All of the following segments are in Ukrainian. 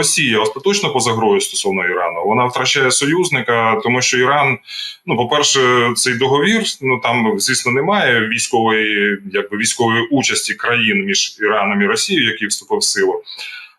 Росія остаточно поза грою стосовно Ірану. Вона втрачає союзника, тому що Іран, ну по-перше, цей договір, ну там, звісно, немає військової, якби військової участі країн між Іраном і Росією, який вступив в силу.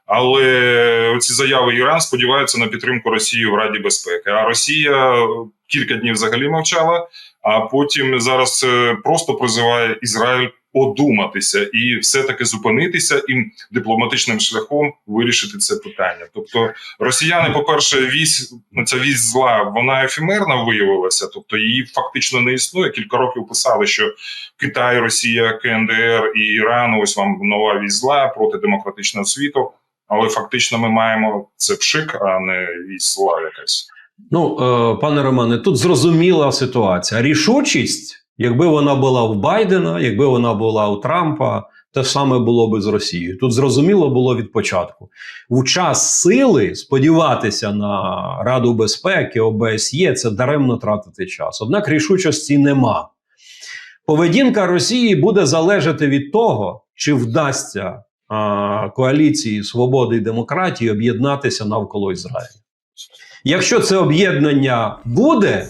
Але ці заяви Іран сподіваються на підтримку Росії в Раді безпеки. А Росія кілька днів взагалі мовчала, а потім зараз просто призиває Ізраїль одуматися і все-таки зупинитися і дипломатичним шляхом вирішити це питання. Тобто, росіяни, по-перше, вісь ну, ця вісь зла, вона ефемерна виявилася, тобто її фактично не існує. Кілька років писали, що Китай, Росія, КНДР і Іран, ось вам нова вісь зла проти демократичного світу. Але фактично ми маємо це пшик, а не вісь зла якась. Ну, е, пане Романе, тут зрозуміла ситуація. Рішучість, якби вона була у Байдена, якби вона була у Трампа, те саме було би з Росією. Тут зрозуміло було від початку. У час сили сподіватися на Раду безпеки, ОБСЄ це даремно тратити час. Однак рішучості нема. Поведінка Росії буде залежати від того, чи вдасться а, коаліції свободи і демократії об'єднатися навколо Ізраїля. Якщо це об'єднання буде,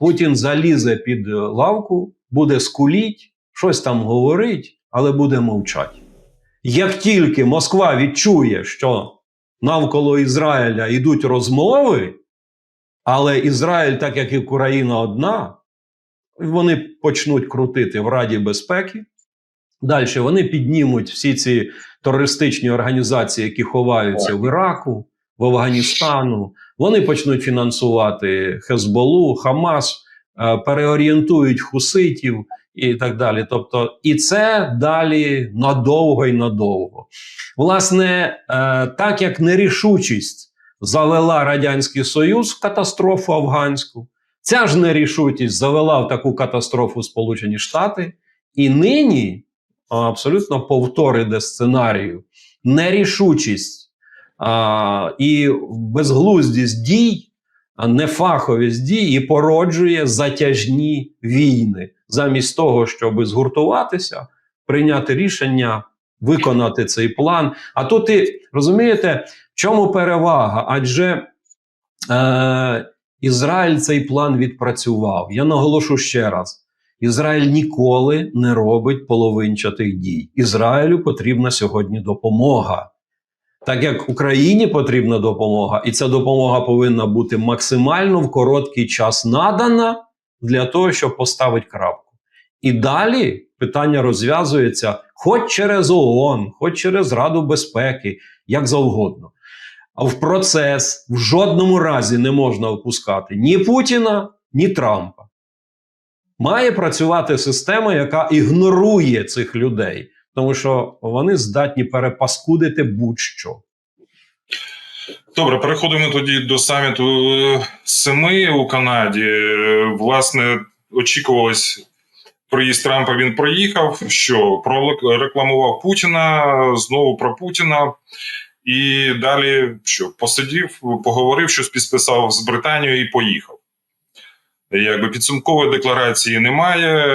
Путін залізе під лавку, буде скуліть, щось там говорить, але буде мовчати. Як тільки Москва відчує, що навколо Ізраїля йдуть розмови, але Ізраїль, так як і Україна, одна, вони почнуть крутити в Раді безпеки. Далі вони піднімуть всі ці терористичні організації, які ховаються в Іраку, в Афганістану. Вони почнуть фінансувати Хезболу, Хамас, е, переорієнтують хуситів і так далі. Тобто, і це далі надовго і надовго. Власне, е, так як нерішучість завела Радянський Союз в катастрофу афганську, ця ж нерішучість завела в таку катастрофу Сполучені Штати, і нині абсолютно повтор іде сценарію. Нерішучість а, і безглуздість дій, нефаховість дій і породжує затяжні війни, замість того, щоб згуртуватися, прийняти рішення, виконати цей план. А тут і розумієте, в чому перевага? Адже е, Ізраїль цей план відпрацював. Я наголошу ще раз. Ізраїль ніколи не робить половинчатих дій. Ізраїлю потрібна сьогодні допомога. Так як Україні потрібна допомога, і ця допомога повинна бути максимально в короткий час надана для того, щоб поставити крапку. І далі питання розв'язується хоч через ООН, хоч через Раду безпеки, як завгодно. А в процес в жодному разі не можна впускати ні Путіна, ні Трампа. Має працювати система, яка ігнорує цих людей, тому що вони здатні перепаскудити будь-що. Добре, переходимо тоді до саміту е, семи у Канаді. Е, Власне, очікувалось приїзд Трампа. Він проїхав. Що прорекламував Путіна знову про Путіна. І далі що посидів, поговорив, щось підписав з Британією і поїхав. Якби підсумкової декларації немає.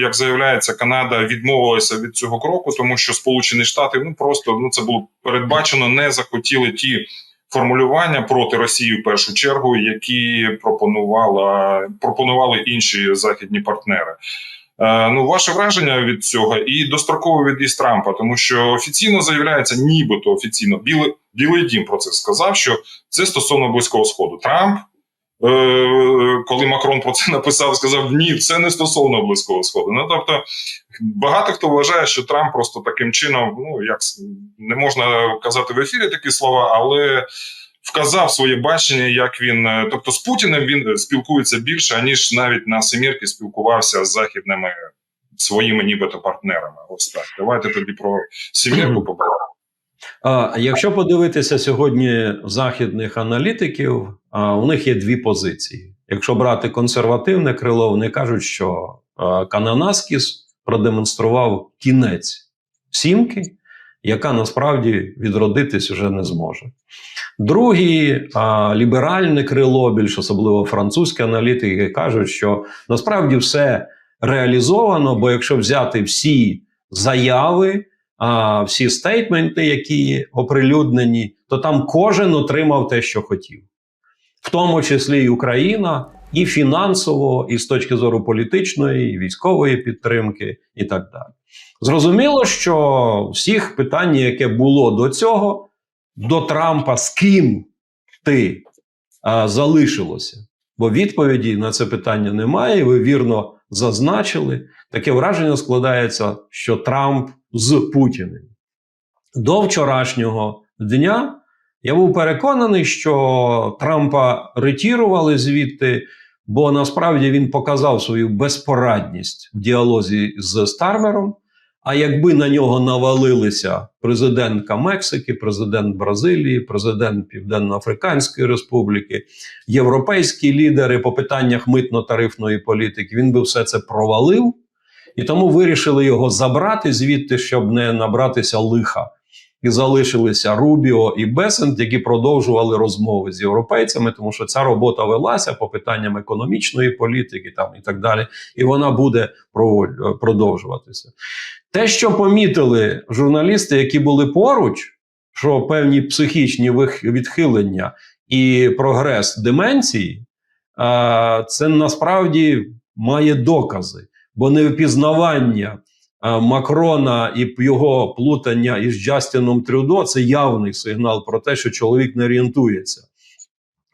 Як заявляється, Канада відмовилася від цього кроку, тому що Сполучені Штати ну просто ну це було передбачено, не захотіли ті формулювання проти Росії в першу чергу, які пропонувала пропонували інші західні партнери. Е, ну, ваше враження від цього і достроковий від'їзд Трампа, тому що офіційно заявляється, нібито офіційно білий білий дім про це сказав, що це стосовно близького сходу. Трамп Е, коли Макрон про це написав, сказав: ні, це не стосовно близького сходу. Ну тобто багато хто вважає, що Трамп просто таким чином, ну як не можна казати в ефірі такі слова, але вказав своє бачення, як він, е, тобто з Путіним він спілкується більше, аніж навіть на Семірки спілкувався з західними своїми, нібито партнерами. Ось так. Давайте тоді про Семірку побачимо. А якщо подивитися сьогодні західних аналітиків, а, у них є дві позиції. Якщо брати консервативне крило, вони кажуть, що Кананаскіс продемонстрував кінець сімки, яка насправді відродитись вже не зможе. Другі а, ліберальне крило, більш особливо французькі аналітики, кажуть, що насправді все реалізовано, бо якщо взяти всі заяви а всі стейтменти, які оприлюднені, то там кожен отримав те, що хотів, в тому числі і Україна, і фінансово, і з точки зору політичної, і військової підтримки, і так далі. Зрозуміло, що всіх питань, яке було до цього, до Трампа, з ким ти а, залишилося. Бо відповіді на це питання немає. Ви вірно зазначили. Таке враження складається, що Трамп з Путіним. До вчорашнього дня я був переконаний, що Трампа ретірували звідти, бо насправді він показав свою безпорадність в діалозі з Стармером. А якби на нього навалилися президентка Мексики, президент Бразилії, президент Південно-Африканської Республіки, європейські лідери по питаннях митно-тарифної політики, він би все це провалив, і тому вирішили його забрати звідти, щоб не набратися лиха. І залишилися Рубіо і Бесент, які продовжували розмови з європейцями, тому що ця робота велася по питанням економічної політики, там і так далі, і вона буде продовжуватися. Те, що помітили журналісти, які були поруч, що певні психічні відхилення і прогрес деменції, це насправді має докази, бо невпізнавання Макрона і його плутання із Джастіном Трюдо це явний сигнал про те, що чоловік не орієнтується.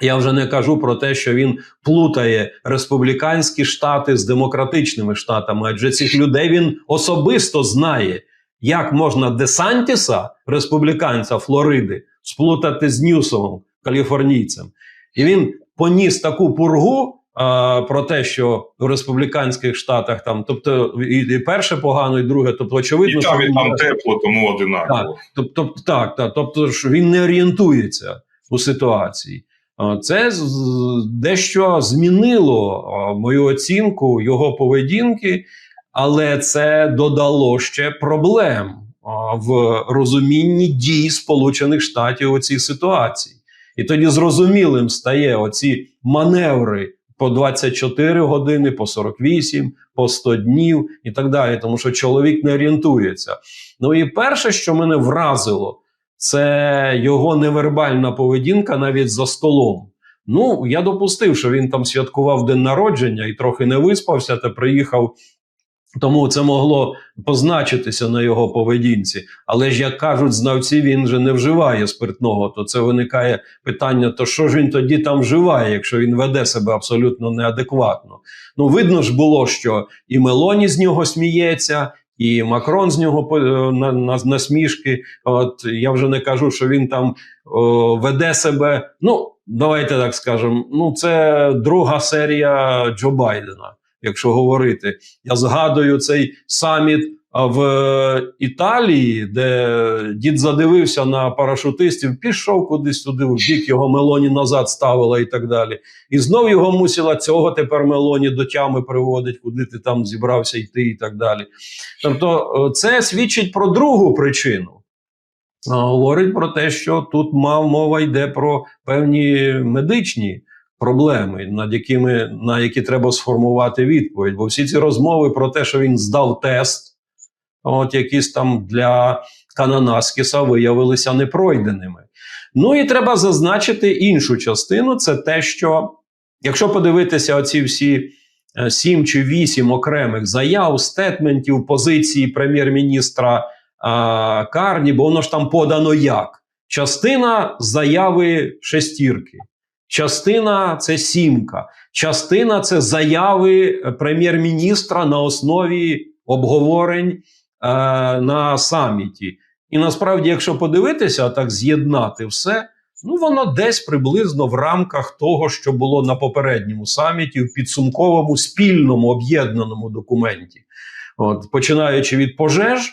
Я вже не кажу про те, що він плутає республіканські штати з демократичними штатами, адже цих людей він особисто знає, як можна Десантіса, республіканця Флориди, сплутати з Ньюсомом, каліфорнійцем. І він поніс таку пургу про те, що в республіканських штатах там, тобто, і, і перше погано, і друге, тобто, очевидно, І там, що і там тепло, тому одинаково. Тобто, так, так, тобто ж він не орієнтується у ситуації. Це дещо змінило мою оцінку його поведінки, але це додало ще проблем в розумінні дій Сполучених Штатів у цій ситуації. І тоді зрозумілим стає оці маневри по 24 години, по 48, по 100 днів і так далі, тому що чоловік не орієнтується. Ну і перше, що мене вразило, це його невербальна поведінка навіть за столом. Ну, я допустив, що він там святкував день народження і трохи не виспався та приїхав. Тому це могло позначитися на його поведінці. Але ж, як кажуть знавці, він же не вживає спиртного. То це виникає питання: то що ж він тоді там вживає, якщо він веде себе абсолютно неадекватно? Ну, видно ж було, що і Мелоні з нього сміється, і Макрон з нього е, на, на, насмішки. От я вже не кажу, що він там о, веде себе. Ну, давайте так скажемо. Ну, це друга серія Джо Байдена, якщо говорити. Я згадую цей саміт в е, Італії, де дід задивився на парашутистів, пішов кудись туди, в бік його Мелоні назад ставила і так далі. І знов його мусила цього тепер Мелоні до тями приводить, куди ти там зібрався йти і так далі. Тобто, е, це свідчить про другу причину. Говорить про те, що тут мав мова йде про певні медичні проблеми, над якими на які треба сформувати відповідь. Бо всі ці розмови про те, що він здав тест, от якісь там для Кананаскіса виявилися непройденими. Ну і треба зазначити іншу частину: це те, що якщо подивитися оці всі е, сім чи вісім окремих заяв, стетментів, позиції прем'єр-міністра а, Карні, бо воно ж там подано як. Частина заяви шестірки, частина це сімка, частина це заяви е, прем'єр-міністра на основі обговорень е, на саміті. І насправді, якщо подивитися, так з'єднати все, ну воно десь приблизно в рамках того, що було на попередньому саміті, в підсумковому спільному об'єднаному документі. От, починаючи від пожеж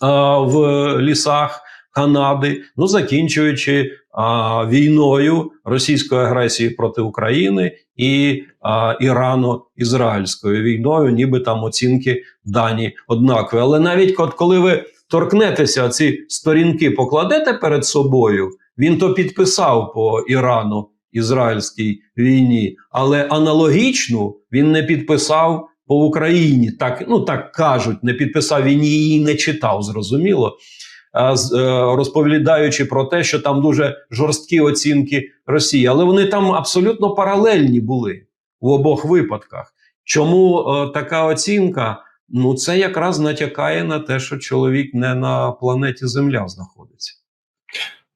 а, в лісах Канади, ну закінчуючи а, війною російської агресії проти України і а, Ірано-Ізраїльською війною, ніби там оцінки дані однакові. Але навіть от коли ви торкнетеся ці сторінки, покладете перед собою, він то підписав по Ірану ізраїльській війні, але аналогічну він не підписав по Україні. Так, ну так кажуть, не підписав він її не читав, зрозуміло. Е, розповідаючи про те, що там дуже жорсткі оцінки Росії, але вони там абсолютно паралельні були в обох випадках. Чому е, така оцінка? Ну, це якраз натякає на те, що чоловік не на планеті Земля знаходиться.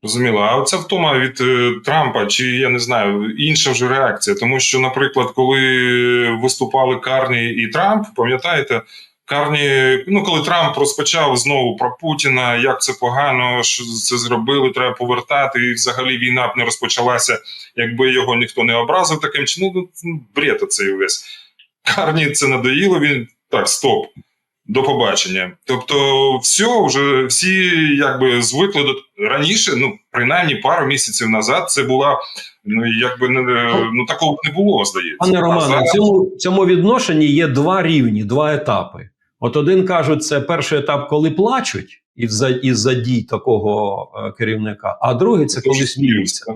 Розуміло, а оця втома від е, Трампа, чи я не знаю, інша вже реакція. Тому що, наприклад, коли виступали Карні і Трамп, пам'ятаєте, Карні, ну коли Трамп розпочав знову про Путіна, як це погано, що це зробили, треба повертати, і взагалі війна б не розпочалася, якби його ніхто не образив таким чином. Ну, ну, бред оцей весь. Карні це надоїло, він так, стоп. До побачення. Тобто, все, вже всі якби звикли до раніше, ну принаймні пару місяців назад, це була ну якби не ну такого не було, здається. Пане Романе, в цьому, цьому відношенні є два рівні, два етапи. От один кажуть, це перший етап, коли плачуть із-за із дій такого е, керівника, а другий це коли сміються.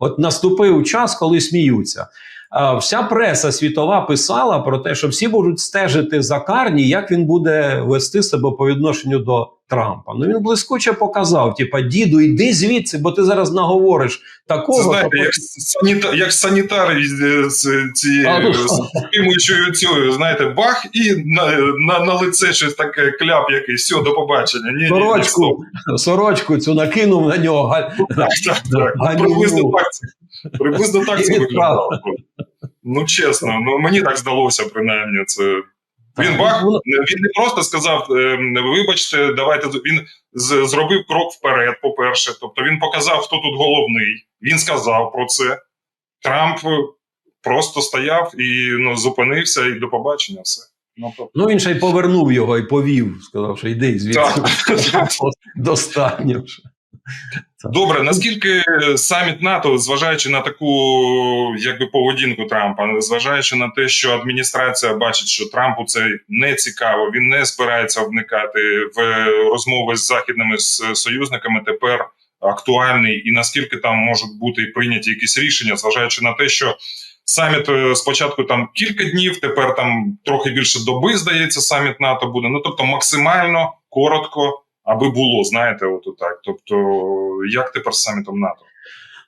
От наступив час, коли сміються. А, Вся преса світова писала про те, що всі будуть стежити за Карні, як він буде вести себе по відношенню до Трампа. Ну він блискуче показав: типа, діду, йди звідси, бо ти зараз наговориш такого. Це знаєте, то як, саніта, як санітари від з цієї А, ну, цього, знаєте, бах, і на, на, на лице щось таке кляп якийсь, все, до побачення. Ні, ні, ні, сорочку, сорочку цю накинув на нього. Так, так, так. Приблизно так це, приблизно так це виглядало. Ну, чесно, ну мені так здалося, принаймні. Це він бах, він не просто сказав: ем, вибачте, давайте він зробив крок вперед. По-перше, тобто він показав, хто тут головний. Він сказав про це. Трамп е, просто стояв і ну, зупинився, і до побачення все. Ну, тобто, Ну він ще й повернув його і повів, сказав, що йди звідси. Достатньо. Добре, наскільки саміт НАТО, зважаючи на таку якби поведінку Трампа, зважаючи на те, що адміністрація бачить, що Трампу це не цікаво, він не збирається вникати в розмови з західними союзниками тепер актуальний, і наскільки там можуть бути прийняті якісь рішення, зважаючи на те, що саміт е, спочатку там кілька днів, тепер там трохи більше доби, здається, саміт НАТО буде. Ну тобто максимально коротко аби було, знаєте, от так. Тобто, як тепер з самітом НАТО?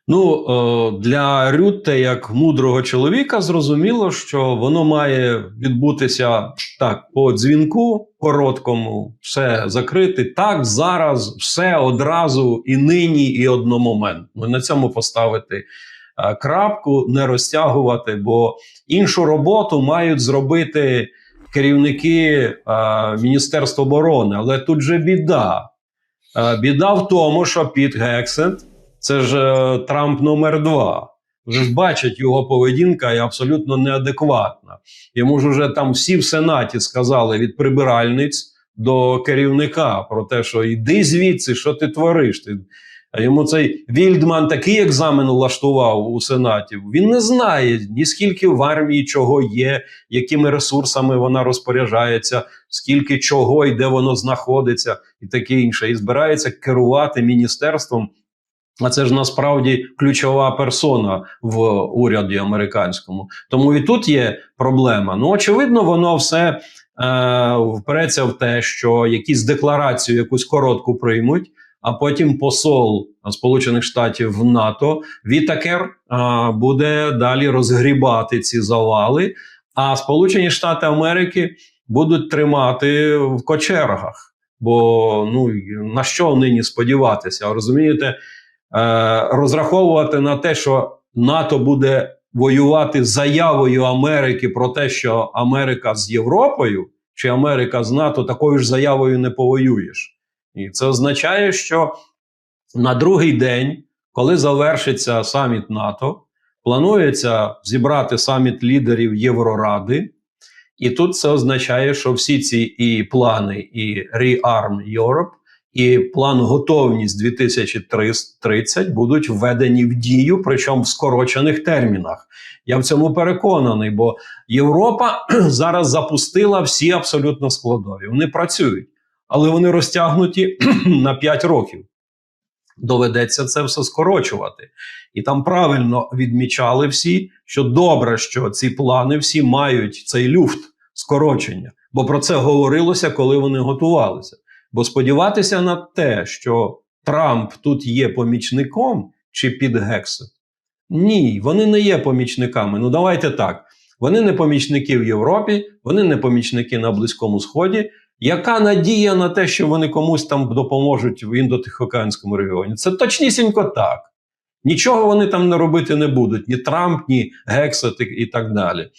Ну е, для Рютте, як мудрого чоловіка, зрозуміло, що воно має відбутися так по дзвінку короткому, все закрити так зараз, все одразу і нині, і одномоментно. На цьому поставити е, крапку, не розтягувати, бо іншу роботу мають зробити керівники е, Міністерства оборони. Але тут же біда. Е, біда в тому, що Піт Гексет це ж е, Трамп номер два. Вже ж бачать його поведінка і абсолютно неадекватна. Йому ж уже там всі в Сенаті сказали від прибиральниць до керівника про те, що йди звідси, що ти твориш. Ти... А йому цей Вільдман такий екзамен влаштував у Сенаті. Він не знає ні скільки в армії чого є, якими ресурсами вона розпоряджається, скільки чого і де воно знаходиться, і таке інше. І збирається керувати міністерством. А це ж насправді ключова персона в уряді американському. Тому і тут є проблема. Ну, очевидно, воно все е, впереться в те, що якісь декларацію, якусь коротку приймуть, а потім посол Сполучених Штатів в НАТО Вітакер буде далі розгрібати ці завали. А Сполучені Штати Америки будуть тримати в кочергах. Бо ну на що нині сподіватися? Розумієте, е, розраховувати на те, що НАТО буде воювати з заявою Америки про те, що Америка з Європою чи Америка з НАТО такою ж заявою не повоюєш. І це означає, що на другий день, коли завершиться саміт НАТО, планується зібрати саміт лідерів Євроради. І тут це означає, що всі ці і плани, і Rearm Europe, і план готовність 2030 будуть введені в дію, причому в скорочених термінах. Я в цьому переконаний, бо Європа зараз запустила всі абсолютно складові. Вони працюють, але вони розтягнуті на 5 років. Доведеться це все скорочувати. І там правильно відмічали всі, що добре, що ці плани всі мають цей люфт скорочення. Бо про це говорилося, коли вони готувалися. Бо сподіватися на те, що Трамп тут є помічником чи під Гексит, ні, вони не є помічниками. Ну давайте так. Вони не помічники в Європі, вони не помічники на Близькому Сході. Яка надія на те, що вони комусь там допоможуть в індотихоокеанському регіоні? Це точнісінько так. Нічого вони там не робити не будуть, ні Трамп, ні Гексет і, так далі.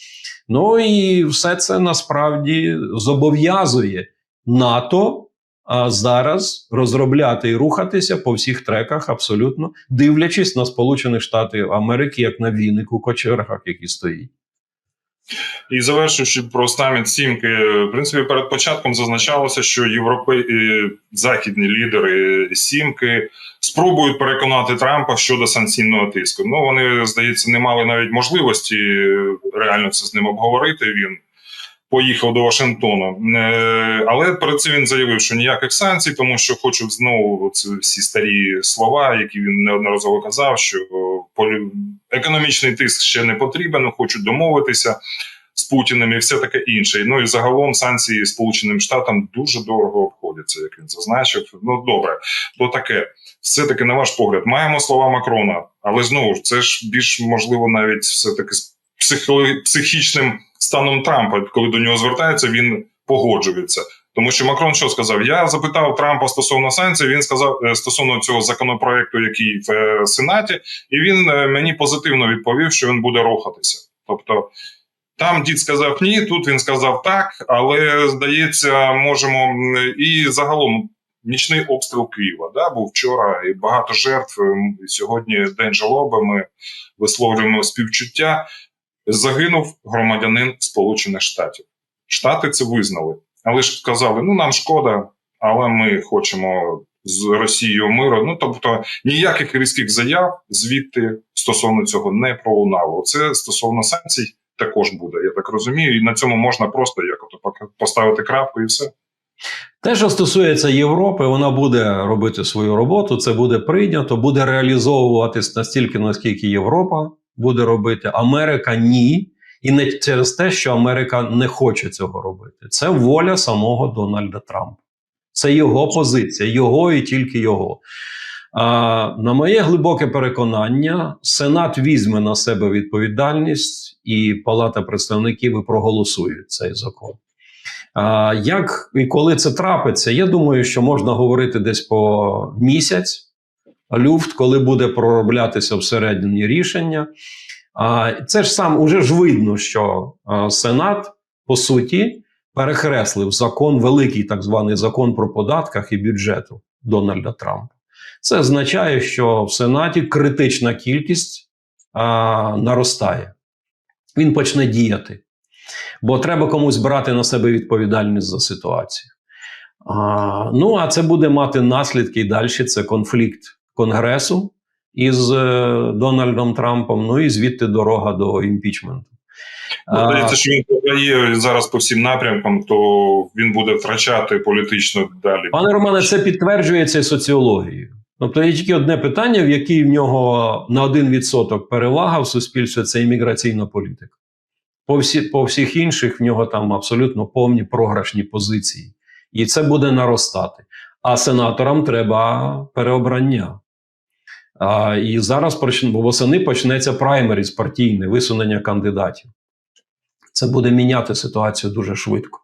Ну і все це насправді зобов'язує НАТО а зараз розробляти і рухатися по всіх треках, абсолютно дивлячись на Сполучені Штати Америки як на віник у кочергах, які стоїть. І завершуючи про саміт сімки, в принципі, перед початком зазначалося, що європи... е, західні лідери сімки спробують переконати Трампа щодо санкційного тиску. Ну вони здається не мали навіть можливості реально це з ним обговорити. Він поїхав до Вашингтону, Е, але перед цим він заявив, що ніяких санкцій, тому що хочуть знову ці всі старі слова, які він неодноразово казав, що економічний тиск ще не потрібен, хочуть домовитися з Путіним і все таке інше. Ну і загалом санкції Сполученим Штатам дуже дорого обходяться, як він зазначив. Ну добре, то таке. Все таки, на ваш погляд, маємо слова Макрона, але знову ж це ж більш можливо навіть все таки з психічним станом Трампа, коли до нього звертаються, він погоджується. Тому що Макрон що сказав? Я запитав Трампа стосовно санкцій. Він сказав е, стосовно цього законопроекту, який в е, Сенаті, і він е, мені позитивно відповів, що він буде рухатися. Тобто там дід сказав ні, тут він сказав так, але здається, можемо і загалом нічний обстріл Києва да, був вчора, і багато жертв. І Сьогодні день жалоби. Ми висловлюємо співчуття. Загинув громадянин Сполучених Штатів. Штати це визнали, але ж сказали: ну нам шкода, але ми хочемо з Росією миру. Ну тобто ніяких різких заяв звідти стосовно цього не пролунало. Це стосовно санкцій також буде. Я так розумію, і на цьому можна просто як поставити крапку і все. Те, що стосується Європи, вона буде робити свою роботу, це буде прийнято, буде реалізовуватись настільки, наскільки Європа буде робити. Америка ні. І не через те, що Америка не хоче цього робити. Це воля самого Дональда Трампа. Це його позиція, його і тільки його. А, на моє глибоке переконання, Сенат візьме на себе відповідальність, і Палата представників і проголосує цей закон. А, як і коли це трапиться, я думаю, що можна говорити десь по місяць люфт, коли буде пророблятися всередині рішення. Це ж сам уже ж видно, що Сенат по суті перехреслив закон, великий так званий закон про податках і бюджету Дональда Трампа. Це означає, що в Сенаті критична кількість а, наростає. Він почне діяти бо треба комусь брати на себе відповідальність за ситуацію. А, ну, а це буде мати наслідки і далі. Це конфлікт Конгресу із е, Дональдом Трампом, ну і звідти дорога до імпічменту. Ну, Здається, що він програє зараз по всім напрямкам, то він буде втрачати політично далі. Пане Романе, це підтверджується соціологією. Тобто є тільки одне питання, в якій в нього на 1% перевага в суспільстві це імміграційна політика. По, всі, по всіх інших в нього там абсолютно повні програшні позиції. І це буде наростати. А сенаторам треба переобрання. А, і зараз восени почнеться праймеріз партійне висунення кандидатів. Це буде міняти ситуацію дуже швидко.